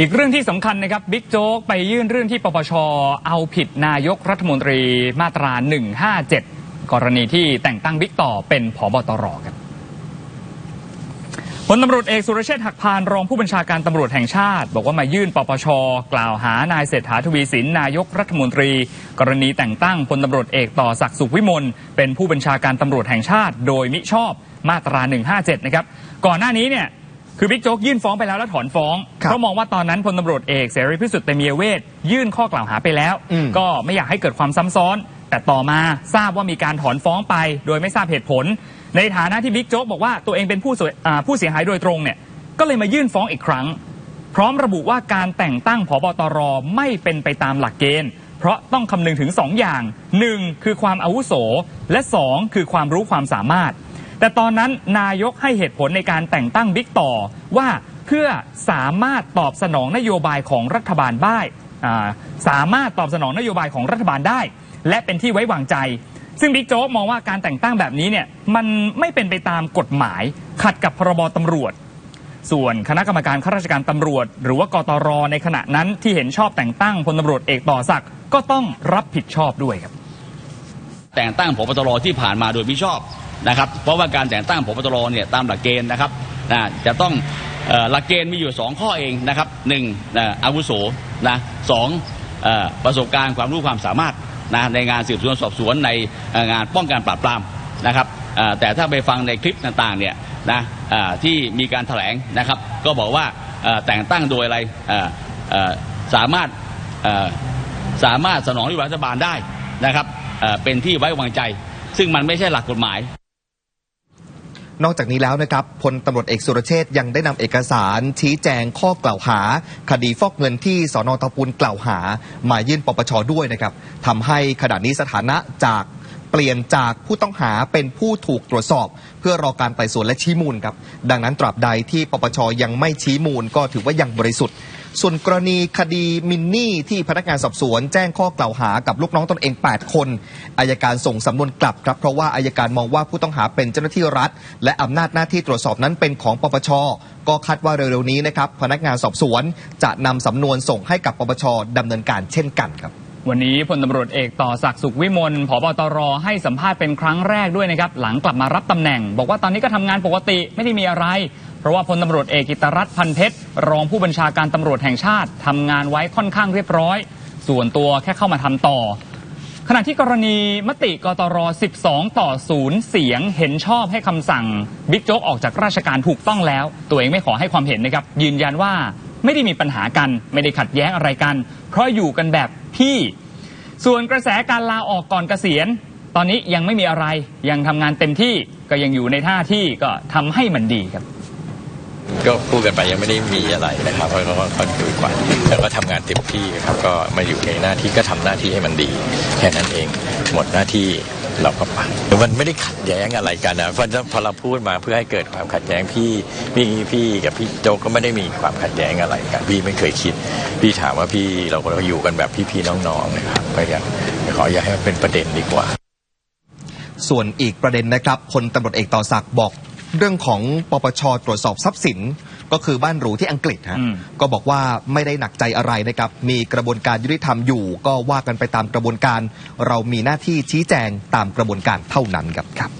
อีกเรื่องที่สำคัญนะครับบิ๊กโจ๊กไปยื่นเรื่องที่ปปชเอาผิดนายกรัฐมนตรีมาตรา 157 กรณีที่แต่งตั้งบิ๊กต่อเป็นผบตรครับพลตำรวจเอกสุรเชษฐ์หักพานรองผู้บัญชาการตำรวจแห่งชาติ บอกว่ามายื่นปปช กล่าวหานายเศรษฐาทวีสินนายกรัฐมนตรี กรณีแต่งตั้งพลตำรวจเอกต่อศักดิ์สุขวิมลเป็นผู้บัญชาการตำรวจแห่งชาติ โดยมิชอบมาตรา 157 นะครับก่อนหน้านี้เนี่ย คือบิ๊กโจ๊กยื่นฟ้องไปแล้วแล้วถอนฟ้องครับ เพราะมองว่าตอนนั้นพลตำรวจเอกเสรีพิสุทธิ์เตมียเวทยื่นข้อกล่าวหาไปแล้วอืมก็ไม่อยากให้เกิดความซ้ำซ้อน แต่ต่อมาทราบว่ามีการถอนฟ้องไป โดยไม่ทราบเหตุผล ในฐานะที่บิ๊กโจ๊กบอกว่าตัวเองเป็นผู้เสียอ่าผู้เสียหายโดยตรงเนี่ยก็เลยมายื่นฟ้องอีกครั้ง พร้อมระบุว่าการแต่งตั้งผบตรไม่เป็นไปตามหลักเกณฑ์ เพราะต้องคำนึงถึง 2 อย่าง 1. คือความอาวุโส และ 2. คือความรู้ความสามารถ แต่ตอนนั้นนายกให้เหตุผลในการแต่งตั้งบิ๊กต่อว่าเพื่อสามารถตอบสนองนโยบายของรัฐบาลได้สามารถตอบสนองนโยบายของรัฐบาลได้ และเป็นที่ไว้วางใจ ซึ่งบิ๊กโจ๊กมองว่าการแต่งตั้งแบบนี้เนี่ยมันไม่เป็นไปตามกฎหมาย ขัดกับพรบตำรวจ ส่วนคณะกรรมการข้าราชการตำรวจ หรือว่ากตรในขณะนั้นที่เห็นชอบแต่งตั้งพลตำรวจเอกต่อศักดิ์ก็ต้องรับผิดชอบด้วยครับแต่งตั้งผบตรที่ผ่านมาโดยมิชอบ นะครับ เพราะว่าการแต่งตั้งผบตรเนี่ยตามหลักเกณฑ์นะครับนะจะต้องหลักเกณฑ์มีอยู่ 2 ข้อเองนะครับหนึ่งอาวุโสนะสองอประสบการณ์ความรู้ความสามารถนะในงานสืบสวนสอบสวนในงานป้องกันปราบปรามนะครับแต่ถ้าไปฟังในคลิปต่างๆเนี่ยนะที่มีการแถลงนะครับ ก็บอกว่าแต่งตั้งโดยอะไรสามารถสามารถสนองนโยบายรัฐบาลได้นะครับเป็นที่ไว้วางใจ ซึ่งมันไม่ใช่หลักกฎหมาย นอกจากนี้แล้วนะครับพลตำรวจเอกสุรเชษฐ์ยังได้นำเอกสารชี้แจงข้อกล่าวหา คดีฟอกเงินที่สอนอตะปูนกล่าวหา มายื่นปปชด้วยนะครับทำให้ขณะนี้สถานะจาก เปลี่ยนจากผู้ต้องหาเป็นผู้ถูกตรวจสอบ เพื่อรอการไต่สวนและชี้มูลครับ ดังนั้นตราบใดที่ปปชยังไม่ชี้มูลก็ถือว่ายังบริสุทธิ์ส่วนกรณีคดีมินนี่ที่พนักงานสอบสวน แจ้งข้อกล่าวหากับลูกน้องตนเอง 8 คนอายการส่งสำนวนกลับครับเพราะว่าอายการมองว่าผู้ต้องหาเป็นเจ้าหน้าที่รัฐ และอำนาจหน้าที่ตรวจสอบนั้นเป็นของปปชก็คาดว่าเร็วๆนี้นะครับพนักงานสอบสวนจะนำสำนวนส่งให้กับปปชดำเนินการเช่นกันครับ วันนี้พลตำรวจเอกต่อศักดิ์สุขวิมลผบตรให้สัมภาษณ์เป็นครั้งแรกด้วยนะครับ หลังกลับมารับตำแหน่ง บอกว่าตอนนี้ก็ทำงานปกติไม่ได้มีอะไร เพราะว่าพลตำรวจเอกกิตรัตน์พันเพชร รองผู้บัญชาการตำรวจแห่งชาติทำงานไว้ค่อนข้างเรียบร้อย ส่วนตัวแค่เข้ามาทำต่อ ขณะที่กรณีมติกตร 12 ต่อ 0 เสียงเห็นชอบให้คำสั่งบิ๊กโจ๊กออกจากราชการถูกต้องแล้ว ตัวเองไม่ขอให้ความเห็นนะครับยืนยันว่าไม่ได้มีปัญหากัน ไม่ได้ขัดแย้งอะไรกัน เพราะอยู่กันแบบ ที่ ส่วนกระแสการลาออกก่อนเกษียณ ตอนนี้ยังไม่มีอะไรยังทำงานเต็มที่ก็ยังอยู่ในท่าที่ก็ทำให้มันดีครับ ก็พูดกันไปยังไม่ได้มีอะไรนะครับเพราะเขาเขาคุยกว่าแล้วก็ทำงานเต็มที่ครับก็มาอยู่ในหน้าที่ก็ทำหน้าที่ให้มันดี แค่นั้นเอง หมดหน้าที่ เราก็ไปมันไม่ได้ขัดแย้งอะไรกันนะเพราะพอเราพูดมาเพื่อให้เกิดความขัดแย้งพี่พี่พี่กับพี่โจกก็ไม่ได้มีความขัดแย้งอะไรกันพี่ไม่เคยคิด พี่ถามว่าพี่เราก็อยู่กันแบบพี่ๆน้องๆนะครับก็อยากขออย่าให้มันเป็นประเด็นดีกว่า ส่วนอีกประเด็นนะครับพลตำรวจเอกต่อศักดิ์บอกเรื่องของปปชตรวจสอบทรัพย์สิน ก็คือบ้านหรูที่อังกฤษฮะอืมก็บอกว่าไม่ได้หนักใจอะไรนะครับ มีกระบวนการยุติธรรมอยู่ ก็ว่ากันไปตามกระบวนการ เรามีหน้าที่ชี้แจงตามกระบวนการเท่านั้นครับครับ